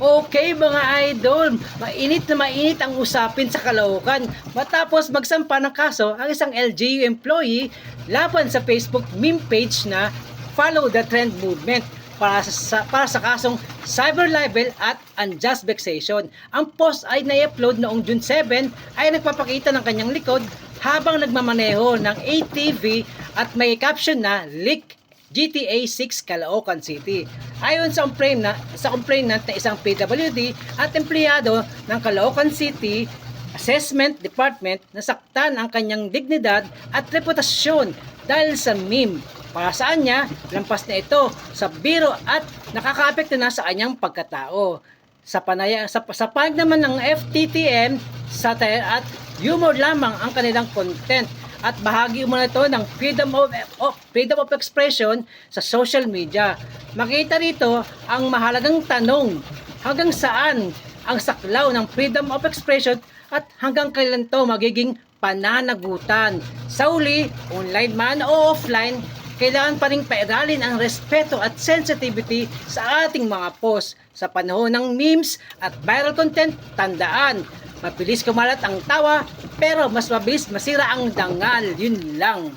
Okay mga idol, mainit na mainit ang usapin sa Caloocan matapos magsampa ng kaso ang isang LGU employee laban sa Facebook meme page na Follow the Trend Movement para sa, para sa kasong cyber libel at unjust vexation. Ang post ay na-upload noong June 7 ay nagpapakita ng kanyang likod habang nagmamaneho ng ATV at may caption na leak GTA 6 Caloocan City. Ayon sa complaint na sa complainant na isang PWD at empleyado ng Caloocan City Assessment Department nasaktan ang kanyang dignidad at reputasyon dahil sa meme. Para saan niya, lampas na ito sa biro at nakakaapekto na sa kanyang pagkatao. Sa panaya sa, sa pag naman ng FTTM, satire at humor lamang ang kanilang content at bahagi mo na ito ng freedom of, of freedom of expression sa social media. Makita rito ang mahalagang tanong, hanggang saan ang saklaw ng freedom of expression at hanggang kailan to magiging pananagutan. Sa uli, online man o offline, kailangan pa rin pairalin ang respeto at sensitivity sa ating mga post. Sa panahon ng memes at viral content, tandaan, mabilis kumalat ang tawa, pero mas mabilis masira ang dangal. Yun lang.